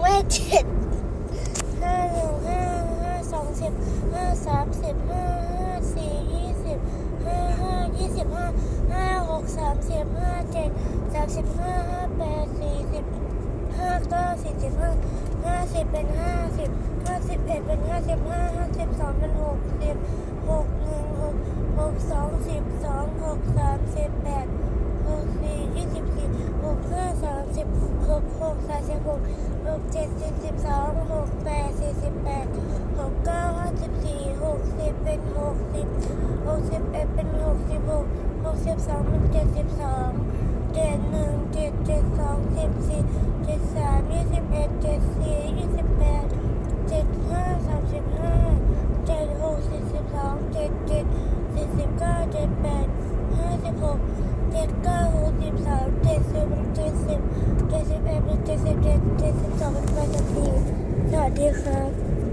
แม่เจ็ดห้าหนึ่งห้าห้าสองสิบห้าสามสิบห้าห้าสี่ยี่สิบห้าห้ายี่สิบห้าห้าหกสามสิบห้าเจ็ดสามสิบห้าห้าแปดสี่สิบห้าเก้าสี่สิบห้าห้าสิบเป็นห้าสิบห้าสิบเอ็ดเป็นห้าสิบห้าห้าสิบสองเป็นหกสิบหกหนึ่งหกหกสองสิบสองหกสามสิบแปด หกสี่ยี่สิบสี่หกห้าสามสิบ หกสามสิบหกหกเจ็ดสี่สิบสองหกแปดสี่สิบแปดหกเก้าห้าสิบสี่หกสิบเป็นหกสิบหกสิบเอ็ดเป็นหกสิบหกหกสิบสองเป็นเจ็ดสิบสองเจ็ดหนึ่งเจ็ดเจ็ดสองสิบสี่เจ็ดสามยี่สิบเอ็ดเจ็ดสี่ยี่สิบแปดเจ็ดห้าสามสิบห้าเจ็ดหกสี่สิบสองเจ็ดเจ็ดสี่สิบเก้าเจ็ดแปดห้าสิบหกเจ็ดเก้าหกสิบสามเจ็ดสิบเจ็ดสิบ เจ็ดสิบเอ็ดเจ็ดสิบเจ็ดเจ็ดสิบสองเป็นปกติสวัสดีครับ